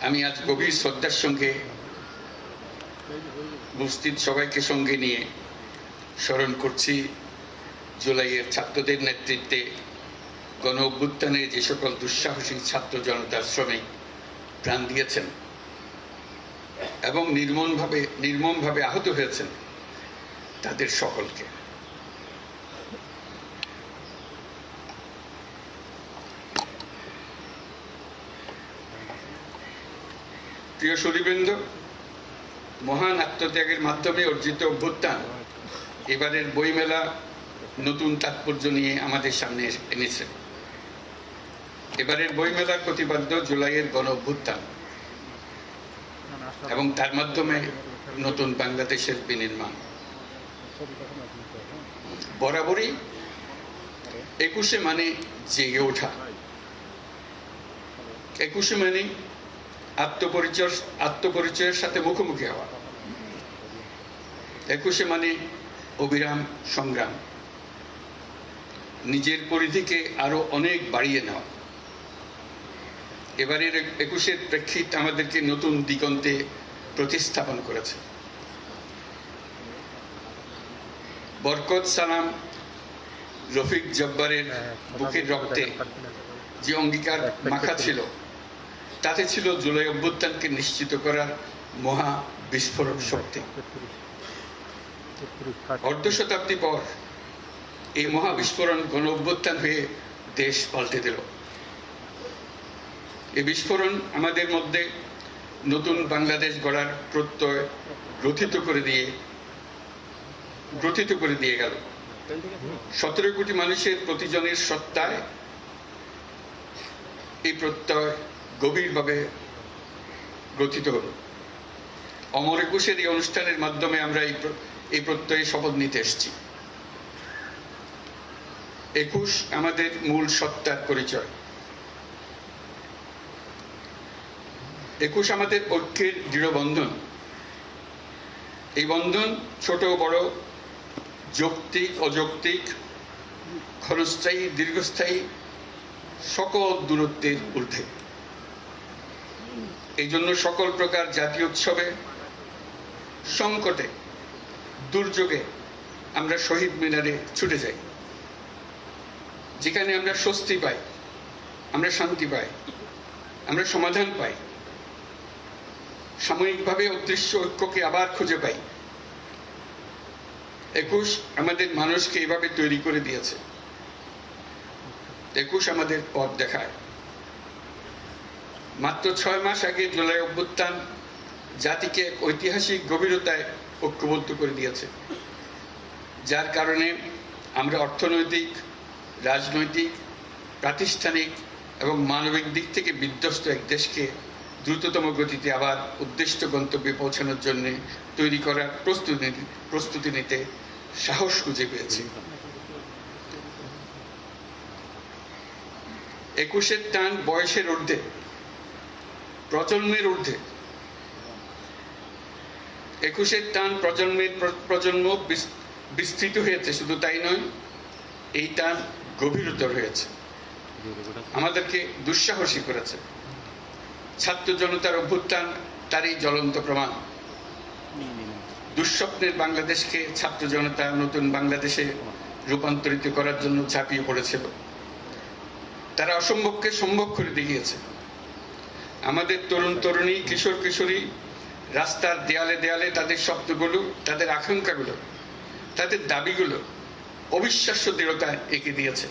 আমি আজ গভীর শ্রদ্ধার সঙ্গে উপস্থিত সবাইকে সঙ্গে নিয়ে স্মরণ করছি জুলাইয়ের ছাত্রদের নেতৃত্বে গণ অভ্যুত্থানে যে সকল দুঃসাহসী ছাত্র জনতার শ্রমিক প্রাণ দিয়েছেন এবং নির্মমভাবে নির্মমভাবে আহত হয়েছেন তাদের সকলকে। প্রিয় সুদীবৃন্দ মহান আত্মত্যাগের মাধ্যমে অর্জিত অভ্যুত্থান, এবারের বইমেলা নতুন তাৎপর্য নিয়ে আমাদের সামনে এনেছে। এবারের বইমেলার প্রতিপাদ্য জুলাইয়ের গণ অভ্যুত্থান এবং তার মাধ্যমে নতুন বাংলাদেশের বিনির্মাণ। বরাবরই একুশে মানে জেগে ওঠা। একুশে মানে আত্মপরিচয় আত্মপরিচয়ের সাথে মুখোমুখি হওয়া। একুশে মানে অবিরাম সংগ্রাম। নিজের পরিধিকে আরও অনেক বাড়িয়ে নেওয়া এবারের একুশের প্রেক্ষিত আমাদেরকে নতুন দিগন্তে প্রতিস্থাপন করেছে। বরকত সালাম রফিক জব্বারের বুকের রক্তে যে অঙ্গীকার মাখা ছিল। তাতে ছিল জুলাই অভ্যুত্থানকে নিশ্চিত করার মহা বিস্ফোরক শক্তি। অর্ধ শতাব্দী পর এই মহা বিস্ফোরণ গণ অভ্যুত্থান হয়ে দেশ পাল্টে দিল। এই বিস্ফোরণ আমাদের মধ্যে নতুন বাংলাদেশ গড়ার প্রত্যয় গ্রথিত করে দিয়ে গ্রথিত করে দিয়ে গেল। সতেরো কোটি মানুষের প্রতিজনের সত্তায় এই প্রত্যয় গভীরভাবে গ্রথিত হলো। অমর একুশের এই অনুষ্ঠানের মাধ্যমে আমরা এই এই প্রত্যয়ে শপথ নিতে এসেছি। একুশ আমাদের মূল সত্তার পরিচয়। একুশ আমাদের ঐক্যের দৃঢ় বন্ধন। এই বন্ধন ছোট বড়, যৌক্তিক, অযৌক্তিক, ক্ষণস্থায়ী, দীর্ঘস্থায়ী, সকল দূরত্বের ঊর্ধ্বে। এই জন্য সকল প্রকার জাতীয় উৎসবে, সংকটে, দুর্যোগে আমরা শহীদ মিনারে ছুটে যাই। যেখানে আমরা স্বস্তি পাই, আমরা শান্তি পাই, আমরা সমাধান পাই। সাময়িকভাবে অদৃশ্য ঐক্যকে আবার খুঁজে পাই। একুশ আমাদের মানুষকে এভাবে তৈরি করে দিয়েছে। একুশ আমাদের পথ দেখায়। মাত্র ছয় মাস আগে জুলাই অভ্যুত্থান জাতিকে এক ঐতিহাসিক গভীরতায় ঐক্যবদ্ধ করে দিয়েছে। যার কারণে আমরা অর্থনৈতিক, রাজনৈতিক, প্রাতিষ্ঠানিক এবং মানবিক দিক থেকে বিধ্বস্ত এক দেশকে দ্রুততম গতিতে আবার উদ্দিষ্ট গন্তব্যে পৌঁছানোর জন্য তৈরি করার প্রস্তুতি প্রস্তুতি নিতে সাহস খুঁজে পেয়েছি। একুশের টান বয়সের ঊর্ধ্বে। প্রজন্মের ঊর্ধ্বে। একুশের টান প্রজন্মের প্রজন্ম বিস্তৃত হয়েছে, শুধু তাই নয়, এই টান গভীরতর হয়েছে। আমাদেরকে দুঃসাহসী করেছে। ছাত্র জনতার অভ্যুত্থান, তারই জ্বলন্ত প্রমাণ। দুঃস্বপ্নের বাংলাদেশকে ছাত্র জনতা নতুন বাংলাদেশে রূপান্তরিত করার জন্য ঝাঁপিয়ে পড়েছিল। তারা অসম্ভবকে সম্ভব করে দেখিয়েছে। আমাদের তরুণ তরুণী, কিশোর কিশোরী রাস্তার দেয়ালে দেয়ালে তাদের স্বপ্নগুলো, তাদের আকাঙ্ক্ষাগুলো, তাদের দাবিগুলো অবিশ্বাস্য দৃঢ়তা এঁকে দিয়েছে।